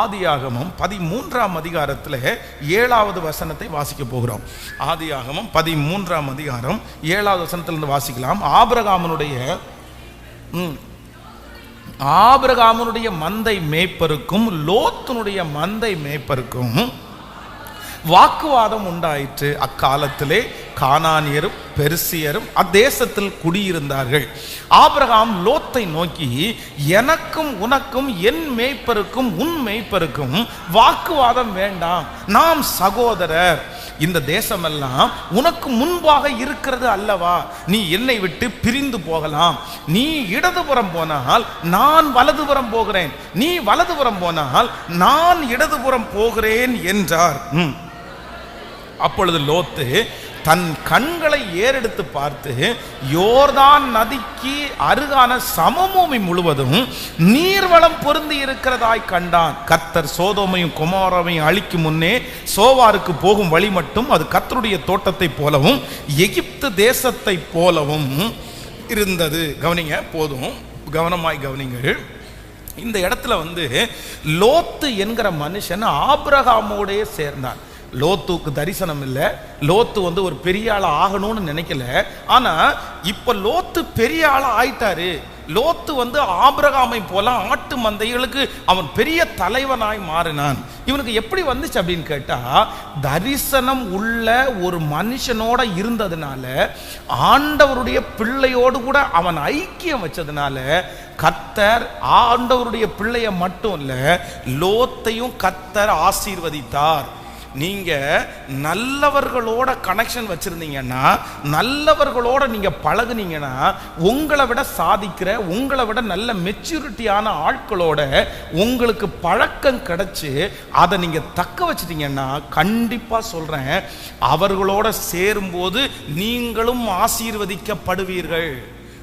ஆதியாகமும் பதிமூன்றாம் அதிகாரத்தில் ஏழாவது வசனத்தை வாசிக்க போகிறோம். ஆதியாகமும் பதிமூன்றாம் அதிகாரம் ஏழாவது வசனத்திலிருந்து வாசிக்கலாம். ஆபிரகாமனுடைய ஆபிரகாமனுடைய மந்தை மேய்ப்பருக்கும் லோத்துனுடைய மந்தை மேய்ப்பருக்கும் வாக்குவாதம் உண்டாயிற்று. அக்காலத்திலே கானானியரும் பெருசியரும் அத்தேசத்தில் குடியிருந்தார்கள். ஆபிரகாம் லோத்தை நோக்கி எனக்கும் உனக்கும் என் மேய்ப்பருக்கும் உன் மேய்ப்பருக்கும் வாக்குவாதம் வேண்டாம். நாம் சகோதரர். இந்த தேசமெல்லாம் உனக்கு முன்பாக இருக்கிறது அல்லவா? நீ என்னை விட்டு பிரிந்து போகலாம். நீ இடதுபுறம் போனால் நான் வலதுபுறம் போகிறேன். நீ வலதுபுறம் போனால் நான் இடதுபுறம் போகிறேன் என்றார். அப்பொழுது லோத்து தன் கண்களை ஏறெடுத்து பார்த்து யோர்தான் நதிக்கு அருகான சமபூமி முழுவதும் நீர்வளம் பொருந்தி இருக்கிறதாய் கண்டான். கத்தர் சோதோமையும் குமாரமையும் அழிக்கும் முன்னே சோவாருக்கு போகும் வழி மட்டும் அது கத்தருடைய தோட்டத்தை போலவும் எகிப்து தேசத்தை போலவும் இருந்தது. கவனிங்க போதும். கவனமாய் கவனிங்கள். இந்த இடத்துல வந்து லோத்து என்கிற மனுஷன் ஆபிரகாமோடே சேர்ந்தான். லோத்துக்கு தரிசனம் இல்லை. லோத்து வந்து ஒரு பெரிய ஆள் ஆகணும்னு நினைக்கல. ஆனால் இப்போ லோத்து பெரிய ஆள் ஆயிட்டாரு. லோத்து வந்து ஆபிரகாமை போல ஆட்டு மந்தைகளுக்கு அவன் பெரிய தலைவனாய் மாறினான். இவனுக்கு எப்படி வந்துச்சு அப்படின்னு கேட்டா தரிசனம் உள்ள ஒரு மனுஷனோட இருந்ததுனால ஆண்டவருடைய பிள்ளையோடு கூட அவன் ஐக்கியம் வச்சதுனால கத்தர் ஆண்டவருடைய பிள்ளைய மட்டும் இல்லை லோத்தையும் கத்தர் ஆசீர்வதித்தார். நீங்கள் நல்லவர்களோட கனெக்ஷன் வச்சுருந்தீங்கன்னா நல்லவர்களோட நீங்கள் பழகுனீங்கன்னா உங்களை விட சாதிக்கிற உங்களை விட நல்ல மெச்சூரிட்டியான ஆட்களோட உங்களுக்கு பழக்கம் கிடச்சி அதை நீங்கள் தக்க வச்சிட்டீங்கன்னா கண்டிப்பாக சொல்கிறேன் அவர்களோட சேரும்போது நீங்களும் ஆசீர்வதிக்கப்படுவீர்கள்.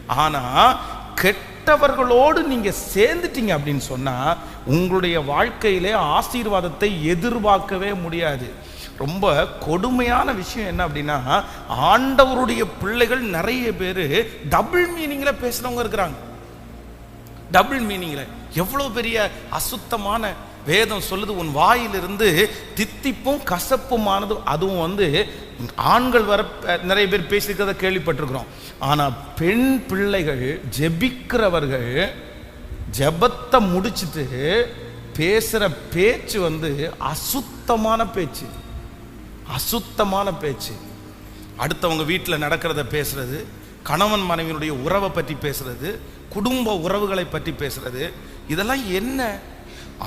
ஆனால் கெட் கெட்டவர்களோடு நீங்க சேர்ந்துட்டீங்க அப்படின்னு சொன்னா உங்களுடைய வாழ்க்கையிலே ஆசீர்வாதத்தை எதிர்பார்க்கவே முடியாது. ரொம்ப கொடுமையான விஷயம் என்ன அப்படின்னா ஆண்டவருடைய பிள்ளைகள் நிறைய பேர் டபுள் மீனிங்கில் பேசுகிறவங்க இருக்கிறாங்க. டபுள் மீனிங்கில் எவ்வளவு பெரிய அசுத்தமான வேதம் சொல்லுது உன் வாயிலிருந்து தித்திப்பும் கசப்புமானது அதுவும் வந்து ஆண்கள் வர நிறைய பேர் பேசியிருக்கிறத கேள்விப்பட்டிருக்கிறோம். ஆனால் பெண் பிள்ளைகள் ஜெபிக்கிறவர்கள் ஜெபத்தை முடிச்சிட்டு பேசுகிற பேச்சு வந்து அசுத்தமான பேச்சு. அசுத்தமான பேச்சு. அடுத்தவங்க வீட்டில் நடக்கிறத பேசுறது கணவன் மனைவியினுடைய உறவை பற்றி பேசுறது குடும்ப உறவுகளை பற்றி பேசுறது இதெல்லாம் என்ன?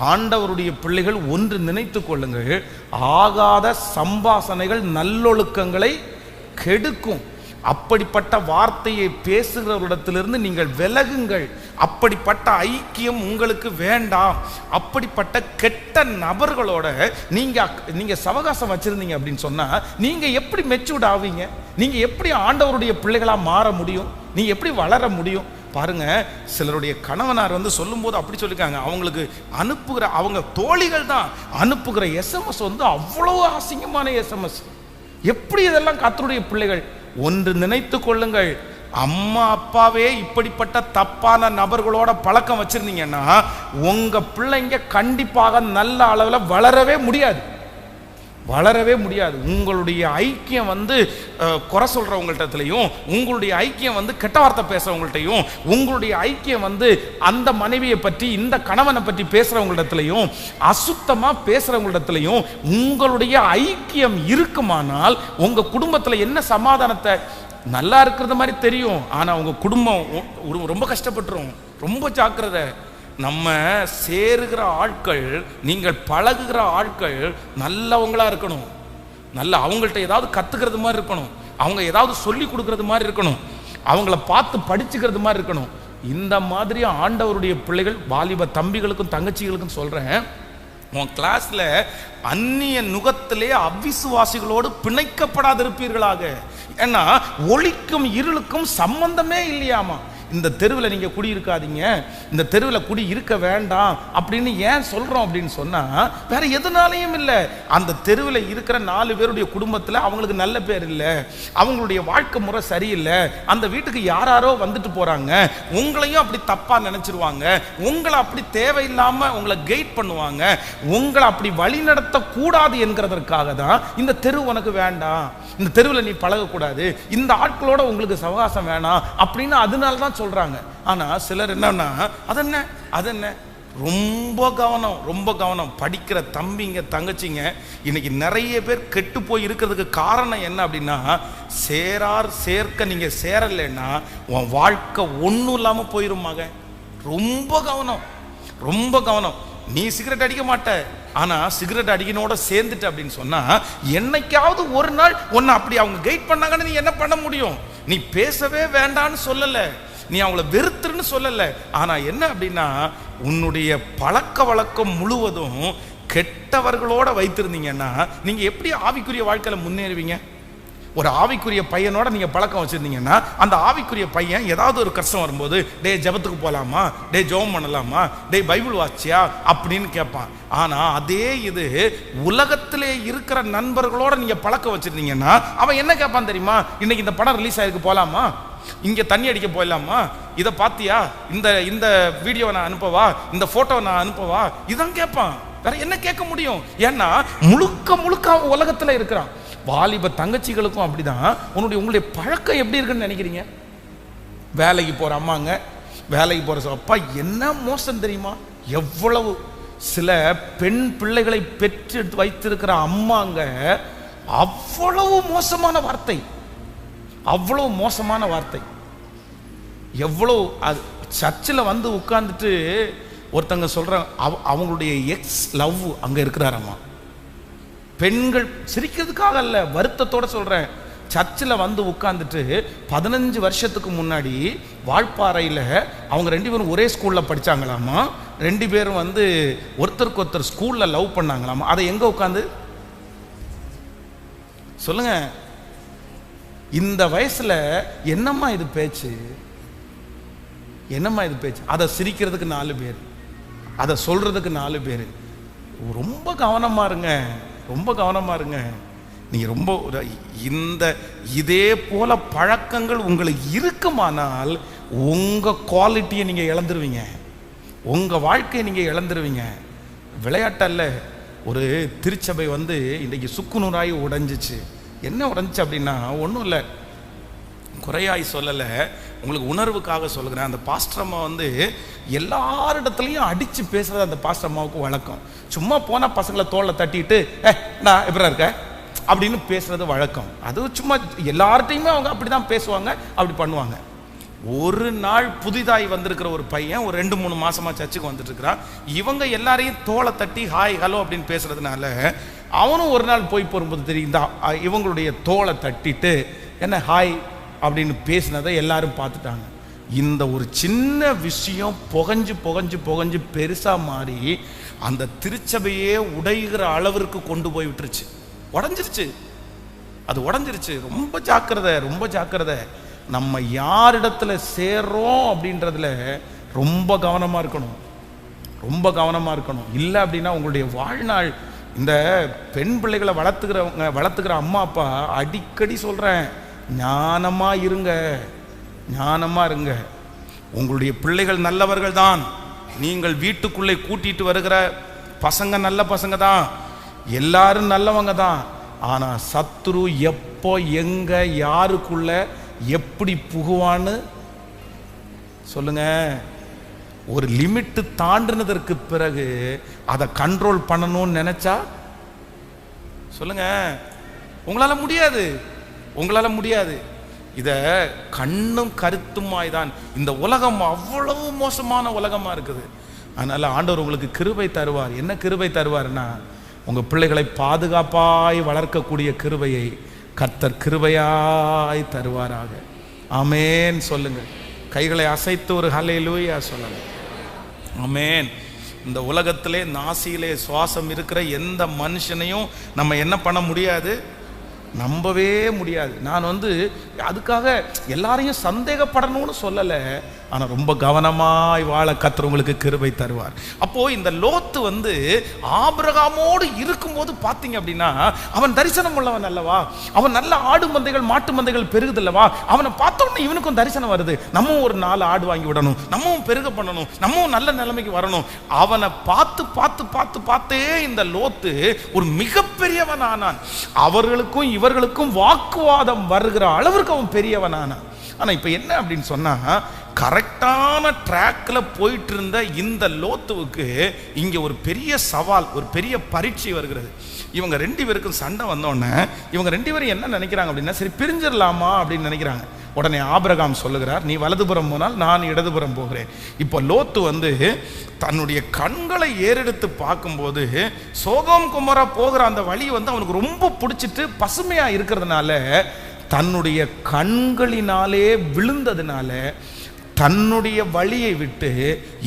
ஆண்டவருடைய பிள்ளைகள் ஒன்று நினைத்து கொள்ளுங்கள். ஆகாத சம்பாசனைகள் நல்லொழுக்கங்களை கெடுக்கும். அப்படிப்பட்ட வார்த்தையை பேசுகிறவரிடத்திலிருந்து நீங்கள் விலகுங்கள். அப்படிப்பட்ட ஐக்கியம் உங்களுக்கு வேண்டாம். அப்படிப்பட்ட கெட்ட நபர்களோட நீங்கள் அக்- சவகாசம் வச்சுருந்தீங்க அப்படின்னு சொன்னால் நீங்கள் எப்படி மெச்சூர்ட் ஆவீங்க? நீங்கள் எப்படி ஆண்டவருடைய பிள்ளைகளாக மாற முடியும்? நீங்கள் எப்படி வளர முடியும்? பாருங்க சிலருடைய கணவனார் வந்து சொல்லும்போது அப்படி சொல்லியிருக்காங்க. அவங்களுக்கு அனுப்புகிற அவங்க தோழிகள் தான் அனுப்புகிற எஸ்எம்எஸ் வந்து அவ்வளோ அசிங்கமான எஸ்எம்எஸ் எப்படி இதெல்லாம் கத்தருடைய பிள்ளைகள்? ஒன்று நினைத்து கொள்ளுங்கள். அம்மா அப்பாவே இப்படிப்பட்ட தப்பான நபர்களோட பழக்கம் வச்சிருந்தீங்கன்னா உங்க பிள்ளைங்க கண்டிப்பாக நல்ல அளவில் வளரவே முடியாது. வளரவே முடியாது. உங்களுடைய ஐக்கியம் வந்து குறை சொல்கிறவங்கள்ட்டத்துலையும் உங்களுடைய ஐக்கியம் வந்து கெட்ட வார்த்தை பேசுகிறவங்கள்ட்டையும் உங்களுடைய ஐக்கியம் வந்து அந்த மனைவியை பற்றி இந்த கணவனை பற்றி பேசுகிறவங்களிடத்துலையும் அசுத்தமாக பேசுகிறவங்களிடத்துலையும் உங்களுடைய ஐக்கியம் இருக்குமானால் உங்கள் குடும்பத்தில் என்ன சமாதானத்தை நல்லா இருக்கிறது மாதிரி தெரியும். ஆனால் உங்கள் குடும்பம் ரொம்ப கஷ்டப்பட்டுரும். ரொம்ப ஜாக்கிரதை. நம்ம சேருகிற ஆட்கள் நீங்கள் பழகுகிற ஆட்கள் நல்லவங்களா இருக்கணும். நல்ல அவங்கள்ட்ட ஏதாவது கத்துக்கிறது மாதிரி இருக்கணும். அவங்க ஏதாவது சொல்லி கொடுக்கறது மாதிரி இருக்கணும். அவங்கள பார்த்து படிச்சுக்கிறது மாதிரி இருக்கணும். இந்த மாதிரி ஆண்டவருடைய பிள்ளைகள் வாலிப தம்பிகளுக்கும் தங்கச்சிகளுக்கும் சொல்றேன். உன் கிளாஸ்ல அந்நிய நுகத்திலே அவிசுவாசிகளோடு பிணைக்கப்படாதிருப்பீர்களாக. ஏன்னா ஒளிக்கும் இருளுக்கும் சம்பந்தமே இல்லையாமா? இந்த தெருவில் நீங்கள் குடி இருக்காதீங்க இந்த தெருவில் குடி இருக்க வேண்டாம் அப்படின்னு ஏன் சொல்கிறோம் அப்படின்னு சொன்னால் வேற எதுனாலையும் இல்லை. அந்த தெருவில் இருக்கிற நாலு பேருடைய குடும்பத்தில் அவங்களுக்கு நல்ல பேர் இல்லை. அவங்களுடைய வாழ்க்கை முறை சரியில்லை. அந்த வீட்டுக்கு யாராரோ வந்துட்டு போகிறாங்க உங்களையும் அப்படி தப்பாக நினச்சிருவாங்க. உங்களை அப்படி தேவையில்லாமல் உங்களை கைட் பண்ணுவாங்க. உங்களை அப்படி வழி நடத்தக்கூடாது என்கிறதற்காக தான் இந்த தெரு உனக்கு வேண்டாம். இந்த தெருவில் நீ பழகக்கூடாது. இந்த ஆட்களோட உங்களுக்கு சவகாசம் வேணாம் அப்படின்னு அதனால தான் சொல்றாங்க. ஆனா சிலர் என்னன்னா அதென்ன? அதென்ன? ரொம்ப கவனம் ரொம்ப கவனம். படிக்கிற தம்பிங்க தங்கச்சிங்க இன்னைக்கு நிறைய பேர் கெட்டு போய் இருக்கிறதுக்கு காரணம் என்ன அப்படின்னா சேரார் சேர்க்க நீங்க சேரலைன்னா உன் வாழ்க்கை ஒன்றும் இல்லாமல் போயிரும் மகன். ரொம்ப கவனம் ரொம்ப கவனம். நீ சிகரெட் அடிக்க மாட்ட. ஆனா சிகரெட் அடிக்கனோட சேர்ந்துட்டு அப்படின்னு சொன்னா என்னைக்காவது ஒரு நாள் ஒன்று அப்படி அவங்க கைட் பண்ணாங்கன்னு நீ என்ன பண்ண முடியும்? நீ பேசவே வேண்டான்னு சொல்லலை. நீ அவங்கள வெறுத்துருன்னு சொல்லலை. ஆனால் என்ன அப்படின்னா உன்னுடைய பழக்க வழக்கம் முழுவதும் கெட்டவர்களோட வைத்திருந்தீங்கன்னா நீங்கள் எப்படி ஆவிக்குரிய வாழ்க்கையில் முன்னேறுவீங்க? ஒரு ஆவிக்குரிய பையனோட நீங்கள் பழக்கம் வச்சுருந்தீங்கன்னா அந்த ஆவிக்குரிய பையன் ஏதாவது ஒரு கஷ்டம் வரும்போது டே ஜெபத்துக்கு போகலாமா டே ஜெபம் பண்ணலாமா? டே பைபிள் வாட்சியா அப்படின்னு கேட்பான். ஆனால் அதே இது உலகத்திலே இருக்கிற நண்பர்களோட நீங்கள் பழக்கம் வச்சிருந்தீங்கன்னா அவன் என்ன கேட்பான் தெரியுமா? இன்னைக்கு இந்த படம் ரிலீஸ் ஆகிருக்கு போலாமா? இங்கே தண்ணி அடிக்க போயிடலாமா? இதை பார்த்தியா இந்த இந்த வீடியோவை நான் அனுப்பவா? இந்த ஃபோட்டோவை நான் அனுப்பவா? இதான் கேட்பான் வேற என்ன கேட்க முடியும்? ஏன்னா முழுக்க முழுக்க அவன் உலகத்துல இருக்கிறான். வாலிப தங்கச்சிகளுக்கும் அப்படிதான். உன்னுடைய உங்களுடைய பழக்கம் எப்படி இருக்குன்னு நினைக்கிறீங்க? வேலைக்கு போற அம்மாங்க வேலைக்கு போற அப்பா என்ன மோசம் தெரியுமா? எவ்வளவு சில பெண் பிள்ளைகளை பெற்று வைத்திருக்கிற அம்மாங்க அவ்வளவு மோசமான வார்த்தை. அவ்வளோ மோசமான வார்த்தை. எவ்வளோ அது சர்ச்சில் வந்து உட்கார்ந்துட்டு ஒருத்தங்க சொல்கிற அவ- அவங்களுடைய எக்ஸ் லவ் அங்கே இருக்கிறாரம்மா பெண்கள் சிரிக்கிறதுக்காக அல்ல வருத்தத்தோட சொல்கிறேன் சர்ச்சில் வந்து உட்காந்துட்டு பதினஞ்சு வருஷத்துக்கு முன்னாடி வாழ்ப்பாறையில் அவங்க ரெண்டு பேரும் ஒரே ஸ்கூலில் படித்தாங்களாமா ரெண்டு பேரும் வந்து ஒருத்தருக்கு ஒருத்தர் ஸ்கூலில் லவ் பண்ணாங்களாமா? அதை எங்கே உட்காந்து சொல்லுங்கள் இந்த வயசுல என்னம்மா இது பேச்சு? என்னம்மா இது பேச்சு? அதை சிரிக்கிறதுக்கு நாலு பேர். அதை சொல்றதுக்கு நாலு பேர். ரொம்ப கவனமா இருங்க. ரொம்ப கவனமா இருங்க. நீ ரொம்ப ஒரு- இந்த இதே போல பழக்கங்கள் உங்களுக்கு இருக்குமானால் உங்கள் குவாலிட்டியை நீங்கள் இழந்துருவீங்க. உங்கள் வாழ்க்கையை நீங்கள் இழந்துருவீங்க. விளையாட்டல்ல ஒரு திருச்சபை வந்து இன்னைக்கு சுக்குநூறாகி உடைஞ்சிச்சு. என்ன உடைஞ்சிச்சு அப்படின்னா ஒன்றும் இல்லை. குறையாய் சொல்லலை. உங்களுக்கு உணர்வுக்காக சொல்லுகிறேன். அந்த பாஸ்டர் அம்மா வந்து எல்லாரிடத்துலையும் அடித்து பேசுகிறது அந்த பாஸ்டர் அம்மாவுக்கு வழக்கம். சும்மா போனால் பசங்களை தோலை தட்டிட்டு ஏ நான் எப்படி இருக்க. அப்படின்னு பேசுகிறது வழக்கம். அது சும்மா எல்லார்ட்டையுமே அவங்க அப்படி தான் பேசுவாங்க அப்படி பண்ணுவாங்க. ஒரு நாள் புதிதாய் வந்திருக்கிற ஒரு பையன் ஒரு ரெண்டு மூணு மாசமா சர்ச்சுக்கு வந்துட்டு இருக்கிறான். இவங்க எல்லாரையும் தோலை தட்டி ஹாய் ஹலோ அப்படின்னு பேசுறதுனால அவனும் ஒரு நாள் போய் போகும்போது தெரியும் இந்த இவங்களுடைய தோலை தட்டிட்டு என்ன ஹாய் அப்படின்னு பேசினதை எல்லாரும் பார்த்துட்டாங்க. இந்த ஒரு சின்ன விஷயம் புகஞ்சு புகஞ்சு புகஞ்சு பெருசாக மாறி அந்த திருச்சபையே உடைகிற அளவிற்கு கொண்டு போய் விட்டுருச்சு. உடஞ்சிருச்சு. அது உடஞ்சிருச்சு. ரொம்ப ஜாக்கிரதை ரொம்ப ஜாக்கிரதை. நம்ம யாரிடத்துல சேர்றோம் அப்படின்றதுல ரொம்ப கவனமாக இருக்கணும். ரொம்ப கவனமாக இருக்கணும். இல்லை அப்படின்னா உங்களுடைய வாழ்நாள் இந்த பெண் பிள்ளைகளை வளர்த்துக்கிறவங்க வளர்த்துக்கிற அம்மா அப்பா அடிக்கடி சொல்கிறேன் ஞானமாக இருங்க ஞானமாக இருங்க. உங்களுடைய பிள்ளைகள் நல்லவர்கள் தான். நீங்கள் வீட்டுக்குள்ளே கூட்டிட்டு வருகிற பசங்க நல்ல பசங்க தான். எல்லாரும் நல்லவங்க தான். ஆனால் சத்ரு எப்போ எங்கே யாருக்குள்ள எப்படி புகுவான்னு சொல்லுங்கள் ஒரு லிமிட்டு தாண்டினதற்கு பிறகு அதை கண்ட்ரோல் பண்ணணும்னு நினைச்சா? சொல்லுங்க. உங்களால முடியாது. உங்களால முடியாது. இதை கண்ணும் கருத்துமாய் தான் இந்த உலகம் அவ்வளவு மோசமான உலகமா இருக்குது. அதனால ஆண்டவர் உங்களுக்கு கிருபை தருவார். என்ன கிருபை தருவார்னா உங்க பிள்ளைகளை பாதுகாப்பாய் வளர்க்கக்கூடிய கிருபையை கர்த்தர் கிருபையாய் தருவாராக. ஆமேன் சொல்லுங்கள் கைகளை அசைத்து ஒரு ஹலையிலூயா சொல்லலாம் அமேன் இந்த உலகத்திலே நாசியிலே சுவாசம் இருக்கிற எந்த மனுஷனையும் நம்ம என்ன பண்ண முடியாது? நம்பவே முடியாது. நான் வந்து அதுக்காக எல்லாரையும் சந்தேகப்படணும்னு சொல்லலை. ஆனால் ரொம்ப கவனமாய் வாழ கத்துறவங்களுக்கு உங்களுக்கு கிருபை தருவார். அப்போ இந்த லோத்து வந்து ஆபிரகாமோடு இருக்கும்போது பார்த்தீங்க அப்படின்னா அவன் தரிசனம் உள்ளவன் அல்லவா? அவன் நல்ல ஆடு மந்தைகள் மாட்டு மந்தைகள் பெருகுதல்லவா? அவனை பார்த்தோன்னே இவனுக்கும் தரிசனம் வருது. நம்மவும் ஒரு நாலு ஆடு வாங்கி விடணும். நம்மவும் பெருக பண்ணணும். நம்மவும் நல்ல நிலைமைக்கு வரணும். அவனை பார்த்து பார்த்து பார்த்து பார்த்தே இந்த லோத்து ஒரு மிகப்பெரியவன் ஆனான் அவர்களுக்கும் இவர்களுக்கும் வாக்குவாதம் வருகிற அளவிற்கு அவன் பெரியவன் ஆனான் ஆனால் இப்போ என்ன அப்படின்னு சொன்னால் கரெக்டான ட்ராக்கில் போயிட்டு இருந்த இந்த லோத்துவுக்கு இங்கே ஒரு பெரிய சவால் ஒரு பெரிய பரீட்சை வருகிறது. இவங்க ரெண்டு பேருக்கும் சண்டை வந்தோடனே இவங்க ரெண்டு பேரும் என்ன நினைக்கிறாங்க அப்படின்னா சரி பிரிஞ்சிடலாமா அப்படின்னு நினைக்கிறாங்க. உடனே ஆபிரகாம் சொல்லுகிறார் நீ வலதுபுறம் போனால் நான் இடதுபுறம் போகிறேன். இப்போ லோத்து வந்து தன்னுடைய கண்களை ஏறெடுத்து பார்க்கும்போது சோகம் குமரா போகிற அந்த வழி வந்து அவனுக்கு ரொம்ப பிடிச்சிட்டு பசுமையாக இருக்கிறதுனால தன்னுடைய கண்களினாலே விழுந்ததுனால தன்னுடைய வழியை விட்டு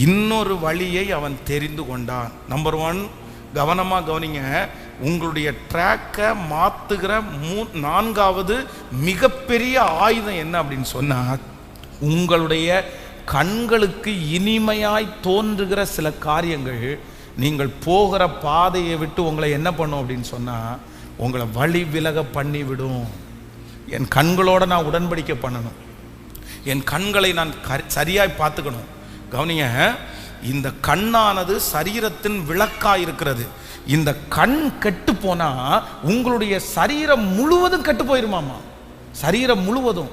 இன்னொரு வழியை அவன் தெரிந்து கொண்டான். நம்பர் ஒன் கவனமாக கவனிங்க. உங்களுடைய ட்ராக்கை மாற்றுகிற மூ நான்காவது மிகப்பெரிய ஆயுதம் என்ன அப்படின்னு சொன்னால் உங்களுடைய கண்களுக்கு இனிமையாய் தோன்றுகிற சில காரியங்கள் நீங்கள் போகிற பாதையை விட்டு உங்களை என்ன பண்ணும் அப்படின்னு சொன்னால் உங்களை வழி விலக பண்ணிவிடும். என் கண்களோடு நான் உடன்படிக்கை பண்ணணும். என் கண்களை நான் கரி- சரியாய் பார்த்துக்கணும். கவனிங்க இந்த கண்ணானது சரீரத்தின் விளக்காக இருக்கிறது. இந்த கண் கெட்டு போனால் உங்களுடைய சரீரம் முழுவதும் கெட்டு போயிருமாமா? சரீரம் முழுவதும்.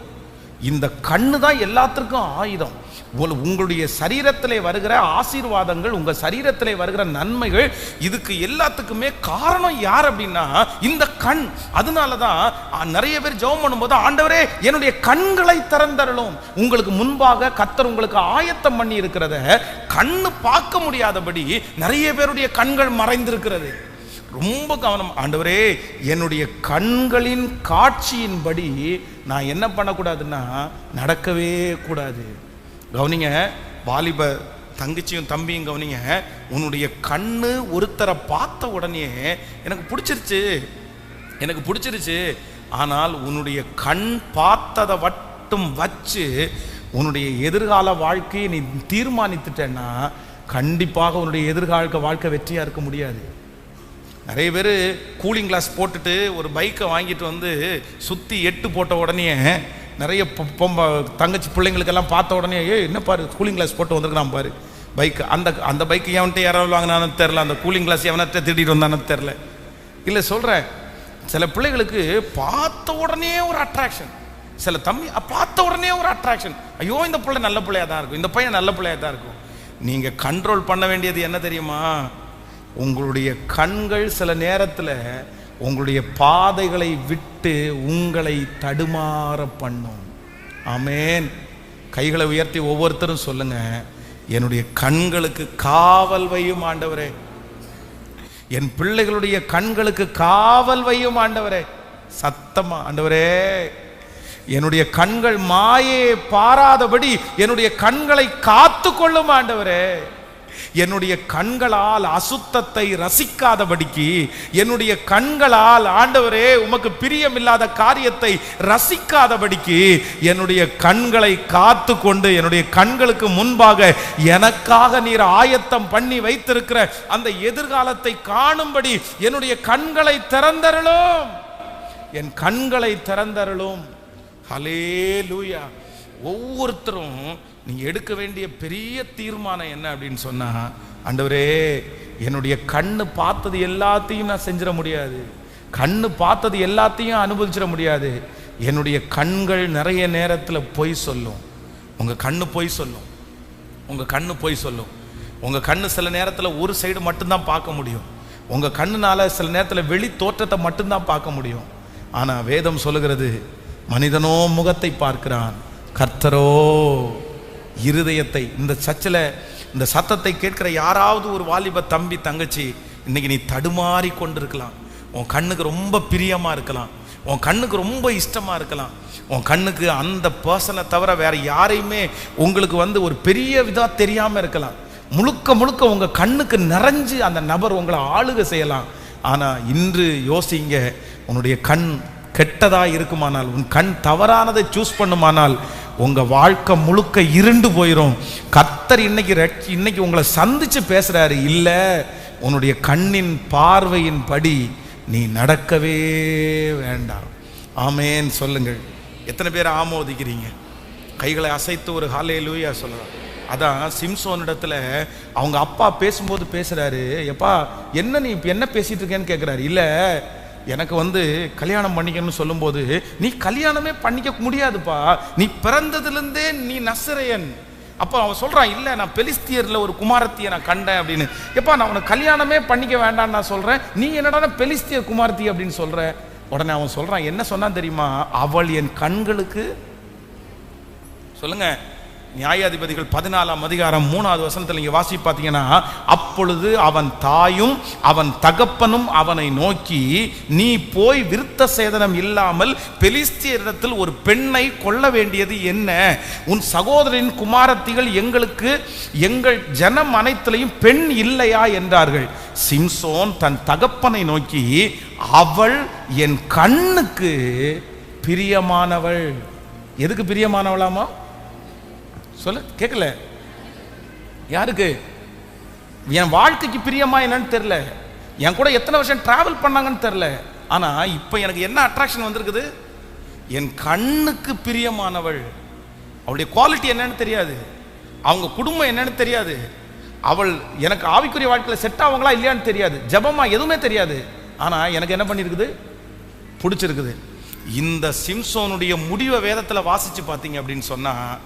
இந்த கண்ணு தான் எல்லாத்திற்கும் ஆயுதம். உங்களுடைய சரீரத்திலே வருகிற ஆசீர்வாதங்கள் உங்கள் சரீரத்திலே வருகிற நன்மைகள் இதுக்கு எல்லாத்துக்குமே காரணம் யார் அப்படின்னா இந்த கண். அதனால தான் நிறைய பேர் ஜெபம் பண்ணும்போது ஆண்டவரே என்னுடைய கண்களை திறந்தரலும் உங்களுக்கு முன்பாக கத்தர் உங்களுக்கு ஆயத்தம் பண்ணி இருக்கிறத கண்ணு பார்க்க முடியாதபடி நிறைய பேருடைய கண்கள் மறைந்திருக்கிறது. ரொம்ப கவனம் ஆண்டவரே என்னுடைய கண்களின் காட்சியின்படி நான் என்ன பண்ணக்கூடாதுன்னா நடக்கவே கூடாது. கவனிங்க வாலிப தங்கச்சியும் தம்பியும் கவனிங்க உன்னுடைய கண்ணு ஒருத்தரை பார்த்த உடனே எனக்கு பிடிச்சிருச்சு எனக்கு பிடிச்சிருச்சு. ஆனால் உன்னுடைய கண் பார்த்ததை மட்டும் வச்சு உன்னுடைய எதிர்கால வாழ்க்கையை நீ தீர்மானித்துட்டேன்னா கண்டிப்பாக உன்னுடைய எதிர்கால வாழ்க்கை வெற்றியாக இருக்க முடியாது. நிறைய பேர் கூலிங் கிளாஸ் போட்டுட்டு ஒரு பைக்கை வாங்கிட்டு வந்து சுற்றி எட்டு போட்ட உடனே நிறைய பொம்பை தங்கச்சி பிள்ளைங்களுக்கெல்லாம் பார்த்த உடனே ஏ என்ன பாரு கூலிங் கிளாஸ் போட்டு வந்திருக்கிறான் பாரு. பைக் அந்த அந்த பைக் எவன்ட்டு யாராவது வாங்கினான்னு தெரில அந்த கூலிங் கிளாஸ் எவனத்தை திருடிட்டு வந்தானு தெரில இல்லை சொல்கிறேன் சில பிள்ளைகளுக்கு பார்த்த உடனே ஒரு அட்ராக்ஷன் சில தம்பி பார்த்த உடனே ஒரு அட்ராக்ஷன் ஐயோ இந்த பிள்ளை நல்ல பிள்ளையாக தான் இருக்கும். இந்த பையன் நல்ல பிள்ளையாக தான் இருக்கும். நீங்கள் கண்ட்ரோல் பண்ண வேண்டியது என்ன தெரியுமா? உங்களுடைய கண்கள் சில நேரத்தில் உங்களுடைய பாதைகளை விட்டு உங்களை தடுமாற பண்ணும். அமேன் கைகளை உயர்த்தி ஒவ்வொருத்தரும் சொல்லுங்க. என்னுடைய கண்களுக்கு காவல் வையும் ஆண்டவரே. என் பிள்ளைகளுடைய கண்களுக்கு காவல் வையும் ஆண்டவரே. சத்தமா ஆண்டவரே. என்னுடைய கண்கள் மாயே பாராதபடி என்னுடைய கண்களை காத்து கொள்ளும் ஆண்டவரே. என்னுடைய கண்களால் அசுத்தத்தை ரசிக்காதபடிக்கு என்னுடைய கண்களால் ஆண்டவரே உமக்கு பிரியமில்லாத காரியத்தை ரசிக்காதபடிக்கு என்னுடைய கண்களை காத்து கொண்டு என்னுடைய கண்களுக்கு முன்பாக எனக்காக நீர் ஆயத்தம் பண்ணி வைத்திருக்கிற அந்த எதிர்காலத்தை காணும்படி என்னுடைய கண்களை திறந்தருளும். என் கண்களை திறந்தருளும். ஹலேலூயா ஒவ்வொருத்தரும் நீ எடுக்க வேண்டிய பெரிய தீர்மானம் என்ன அப்படின்னு சொன்னா ஆண்டவரே என்னுடைய கண்ணு பார்த்தது எல்லாத்தையும் நான் செஞ்சிட முடியாது. கண்ணு பார்த்தது எல்லாத்தையும் அனுபவிச்சிட முடியாது. என்னுடைய கண்கள் நிறைய நேரத்தில் பொய் சொல்லும். உங்கள் கண்ணு பொய் சொல்லும். உங்கள் கண்ணு பொய் சொல்லும். உங்கள் கண்ணு சில நேரத்தில் ஒரு சைடு மட்டும்தான் பார்க்க முடியும். உங்கள் கண்ணுனால சில நேரத்தில் வெளி தோற்றத்தை மட்டும்தான் பார்க்க முடியும். ஆனால் வேதம் சொல்லுகிறது மனிதனோ முகத்தை பார்க்கிறான் கர்த்தரோ இருதயத்தை இந்த சச்சில் இந்த சத்தத்தை கேட்கிற யாராவது ஒரு வாலிப தம்பி தங்கச்சி இன்னைக்கு நீ தடுமாறி கொண்டிருக்கலாம். உன் கண்ணுக்கு ரொம்ப பிரியமாக இருக்கலாம். உன் கண்ணுக்கு ரொம்ப இஷ்டமாக இருக்கலாம். உன் கண்ணுக்கு அந்த பர்சனை தவிர வேற யாரையுமே உங்களுக்கு வந்து ஒரு பெரிய விதா தெரியாமல் இருக்கலாம். முழுக்க முழுக்க உங்கள் கண்ணுக்கு நிறைஞ்சு அந்த நபர் உங்களை ஆளுக செய்யலாம். ஆனால் இன்று யோசிங்க உன்னுடைய கண் கெட்டதாக இருக்குமானால் உன் கண் தவறானதை சூஸ் பண்ணுமானால் உங்கள் வாழ்க்கை முழுக்க இருண்டு போயிடும் கத்தர் இன்னைக்கு ரட்சி- இன்னைக்கு உங்களை சந்திச்சு பேசுறாரு. இல்லை உன்னுடைய கண்ணின் பார்வையின் படி நீ நடக்கவே வேண்டாம். ஆமேன். சொல்லுங்கள். எத்தனை பேர் ஆமோதிக்கிறீங்க? கைகளை அசைத்து ஒரு ஹாலே லூயா சொல்லலாம். அதான் சிம்சோனிடத்துல அவங்க அப்பா பேசும்போது பேசுறாரு எப்பா என்ன நீ இப்போ என்ன பேசிட்டு இருக்கேன்னு கேட்குறாரு இல்லை எனக்கு வந்து கல்யாணம் பண்ணிக்கணும்னு சொல்லும்போது நீ கல்யாணமே பண்ணிக்க முடியாதுப்பா. நீ பிறந்ததுலேருந்தே நீ நசரையன் அப்போ அவன் சொல்கிறான் இல்லை நான் பெலிஸ்தியரில் ஒரு குமாரத்தியை நான் கண்டேன் அப்படின்னு. எப்பா நான் உனக்கு கல்யாணமே பண்ணிக்க வேண்டாம்னு நான் சொல்கிறேன் நீ என்னடா பெலிஸ்தியர் குமாரத்தி அப்படின்னு சொல்கிறேன் உடனே அவன் சொல்கிறான் என்ன சொன்னான் தெரியுமா? அவள் என் கண்களுக்கு சொல்லுங்கள் நியாயாதிபதிகள் பதினாலாம் அதிகாரம் மூணாவது வசனத்தில் நீங்கள் வாசி பார்த்தீங்கன்னா அப்பொழுது அவன் தாயும் அவன் தகப்பனும் அவனை நோக்கி நீ போய் விருத்த சேதனம் இல்லாமல் பெலிஸ்தியரிடத்தில் ஒரு பெண்ணை கொள்ள வேண்டியது என்ன? உன் சகோதரின் குமாரத்திகள் எங்களுக்கு எங்கள் ஜனம் அனைத்திலையும் பெண் இல்லையா? என்றார்கள். சிம்சோன் தன் தகப்பனை நோக்கி அவள் என் கண்ணுக்கு பிரியமானவள். எதுக்கு பிரியமானவளாமா சொல்லு கேட்கல யாருக்கு? என் வாழ்க்கைக்கு பிரியமா என்னன்னு தெரியல. என் கூட எத்தனை வருஷம் டிராவல் பண்ணாங்கன்னு தெரில ஆனா இப்போ எனக்கு என்ன அட்ராக்ஷன் வந்திருக்குது? என் கண்ணுக்கு பிரியமானவள். அவளுடைய குவாலிட்டி என்னன்னு தெரியாது. அவங்க குடும்பம் என்னன்னு தெரியாது. அவள் எனக்கு ஆவிக்குரிய வாழ்க்கையில் செட் ஆவாங்களா இல்லையான்னு தெரியாது. ஜபமா எதுவுமே தெரியாது. ஆனா எனக்கு என்ன பண்ணியிருக்குது பிடிச்சிருக்குது. இந்த சிம்சோனுடைய முடிவை வேதத்தில் வாசிச்சு பார்த்தீங்க அப்படின்னு சொன்னா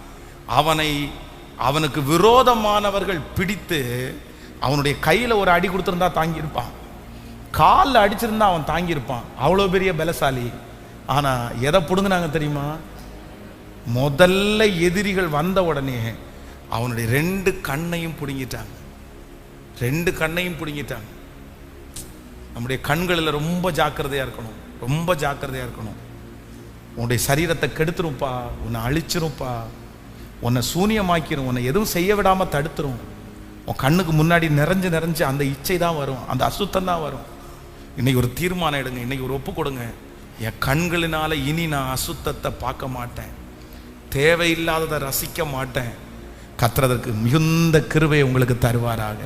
அவனை அவனுக்கு விரோதமானவர்கள் பிடித்து அவனுடைய கையில் ஒரு அடி கொடுத்துருந்தா தாங்கியிருப்பான். காலில் அடிச்சிருந்தா அவன் தாங்கியிருப்பான். அவ்வளோ பெரிய பலசாலி. ஆனால் எதை பிடுங்கினாங்க தெரியுமா? முதல்ல எதிரிகள் வந்த உடனே அவனுடைய ரெண்டு கண்ணையும் பிடுங்கிட்டாங்க. ரெண்டு கண்ணையும் பிடுங்கிட்டாங்க. நம்முடைய கண்களில் ரொம்ப ஜாக்கிரதையாக இருக்கணும். ரொம்ப ஜாக்கிரதையாக இருக்கணும். உன்னுடைய சரீரத்தை கெடுத்துரும்ப்பா உன்னை அழிச்சிரும்ப்பா உன்னை சூனியமாக்கிடும் உன்னை எதுவும் செய்ய விடாமல் தடுத்துரும். உன் கண்ணுக்கு முன்னாடி நிறைஞ்சு நிறைஞ்சு அந்த இச்சை தான் வரும் அந்த அசுத்தம் தான் வரும். இன்னைக்கு ஒரு தீர்மானம் எடுங்க இன்னைக்கு ஒரு ஒப்பு கொடுங்க. என் கண்களினால் இனி நான் அசுத்தத்தை பார்க்க மாட்டேன். தேவையில்லாததை ரசிக்க மாட்டேன். கத்துறதற்கு மிகுந்த கிருவை உங்களுக்கு தருவாராக.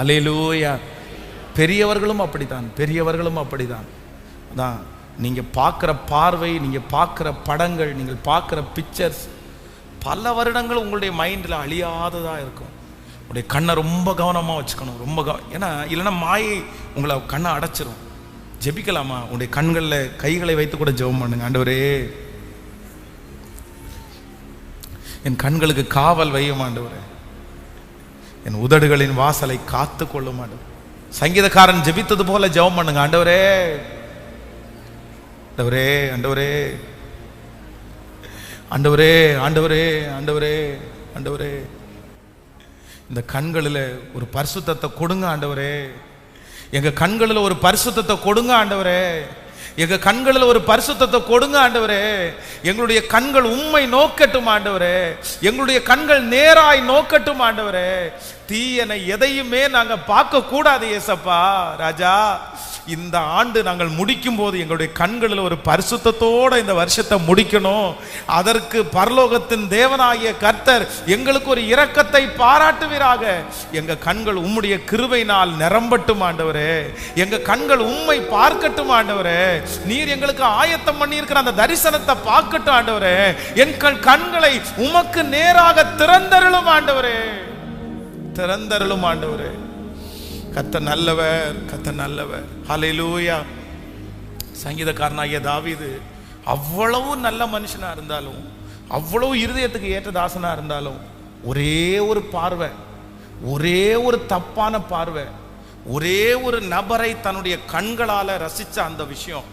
அலையிலூயா பெரியவர்களும் அப்படித்தான் பெரியவர்களும் அப்படிதான் அதான் நீங்கள் பார்க்குற பார்வை நீங்கள் பார்க்குற படங்கள் நீங்கள் பார்க்குற பிக்சர்ஸ் பல வருடங்கள் உங்களுடைய மைண்டில் அழியாததா இருக்கும். உங்களுடைய கண்ணை ரொம்ப கவனமாக வச்சுக்கணும் ரொம்ப கவ ஏன்னா இல்லைன்னா மாயை உங்களை கண்ணை அடைச்சிரும். ஜெபிக்கலாமா? உங்களுடைய கண்களில் கைகளை வைத்து கூட ஜெபம் பண்ணுங்க. ஆண்டவரே என் கண்களுக்கு காவல் வையும் ஆண்டவரே. என் உதடுகளின் வாசலை காத்து கொள்ளும் ஆண்டவர். சங்கீதக்காரன் ஜெபித்தது போல ஜெபம் பண்ணுங்க. ஆண்டவரே ஆண்டவரே ஆண்டவரே. ஆண்டவரே ஆண்டவரே ஆண்டவரே ஆண்டவரே. இந்த கண்களில் ஒரு பரிசுத்தத்தை கொடுங்க ஆண்டவரே. எங்க கண்களில் ஒரு பரிசுத்தத்தை கொடுங்க ஆண்டவரே. எங்க கண்களில் ஒரு பரிசுத்தத்தை கொடுங்க ஆண்டவரே. எங்களுடைய கண்கள் உண்மை நோக்கட்டும் ஆண்டவரே. எங்களுடைய கண்கள் நேராய் நோக்கட்டும் ஆண்டவரே. தீயனை எதையுமே நாங்க பார்க்க கூடாது ஏசப்பா ராஜா. இந்த ஆண்டு நாங்கள் முடிக்கும் போது எங்களுடைய கண்களில் ஒரு பரிசுத்தத்தோட இந்த வருஷத்தை முடிக்கணும். அதற்கு பரலோகத்தின் தேவனாகிய கர்த்தர் எங்களுக்கு ஒரு இரக்கத்தை பாராட்டுவீராக. எங்கள் கண்கள் உம்முடைய கிருபையினால் நிரம்பட்டும் ஆண்டவரே. எங்க கண்கள் உம்மை பார்க்கட்டும் ஆண்டவரே. நீர் எங்களுக்கு ஆயத்தம் பண்ணியிருக்கிற அந்த தரிசனத்தை பார்க்கட்டும் ஆண்டவரே. எங்கள் கண்களை உமக்கு நேராக திறந்தருளும் ஆண்டவரே. திறந்தருளும் ஆண்டவரே. கத்த நல்லவர் கத்த நல்லவர். ஹலையிலூயா சங்கீதக்காரனாகிய தாவிது அவ்வளவு நல்ல மனுஷனாக இருந்தாலும் அவ்வளவு இருதயத்துக்கு ஏற்ற தாசனாக இருந்தாலும் ஒரே ஒரு பார்வை ஒரே ஒரு தப்பான பார்வை ஒரே ஒரு நபரை தன்னுடைய கண்களால் ரசித்த அந்த விஷயம்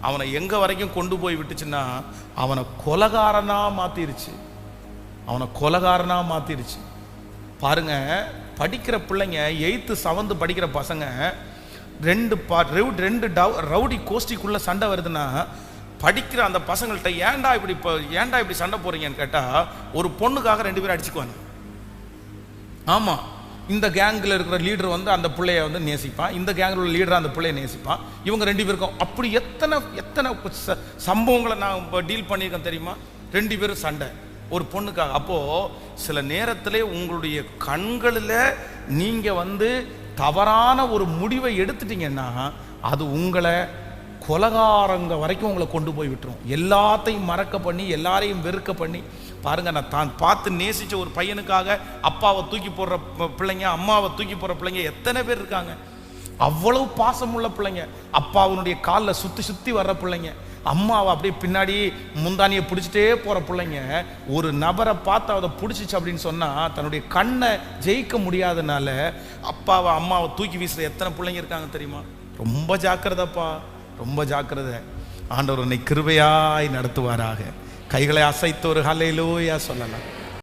அவனை எங்கே வரைக்கும் கொண்டு போய் விட்டுச்சுன்னா அவனை கொலகாரனாக மாற்றிருச்சு அவனை கொலகாரனாக மாற்றிருச்சு பாருங்க படிக்கிற பிள்ளைங்க எயித்து செவன்த்து படிக்கிற பசங்க ரெண்டு பா ரெவு- ரெண்டு டவ் ரவுடி கோஷ்டிக்குள்ளே சண்டை வருதுன்னா படிக்கிற அந்த பசங்கள்கிட்ட ஏன்டா இப்படி இப்போ ஏன்டா இப்படி சண்டை போகிறீங்கன்னு கேட்டால் ஒரு பொண்ணுக்காக ரெண்டு பேரும் அடிச்சுக்குவாங்க. ஆமாம் இந்த கேங்கில் இருக்கிற லீடர் வந்து அந்த பிள்ளைய வந்து நேசிப்பான். இந்த கேங்கில் உள்ள லீடர் அந்த பிள்ளைய நேசிப்பான். இவங்க ரெண்டு பேருக்கும் அப்படி எத்தனை எத்தனை ச- சம்பவங்களை நான் டீல் பண்ணியிருக்கேன் தெரியுமா? ரெண்டு பேரும் சண்டை. ஒரு பொண்ணுக்காக. அப்போது சில நேரத்தில் உங்களுடைய கண்களில் நீங்கள் வந்து தவறான ஒரு முடிவை எடுத்துட்டீங்கன்னா அது உங்களை கொலகாரங்க வரைக்கும் உங்களை கொண்டு போய் விட்டுரும். எல்லாத்தையும் மறக்க பண்ணி எல்லாரையும் வெறுக்க பண்ணி. பாருங்க நான் தான் பார்த்து நேசித்த ஒரு பையனுக்காக அப்பாவை தூக்கி போடுற பிள்ளைங்க அம்மாவை தூக்கி போடுற பிள்ளைங்க எத்தனை பேர் இருக்காங்க? அவ்வளவு பாசமுள்ள பிள்ளைங்க. அப்பாவுனுடைய காலில் சுற்றி சுற்றி வர்ற பிள்ளைங்க. அம்மாவை அப்படியே பின்னாடி முந்தானியை பிடிச்சிட்டே போகிற பிள்ளைங்க ஒரு நபரை பார்த்து அதை பிடிச்சிச்சு அப்படின்னு சொன்னால் தன்னுடைய கண்ணை ஜெயிக்க முடியாதனால அப்பாவை அம்மாவை தூக்கி வீசுகிற எத்தனை பிள்ளைங்க இருக்காங்க தெரியுமா? ரொம்ப ஜாக்கிரதைப்பா ரொம்ப ஜாக்கிரதை. ஆண்டவர் உன்னை கிருபையாய் நடத்துவாராக. கைகளை அசைத்து ஒரு ஹலையிலோயா சொல்லலாம்.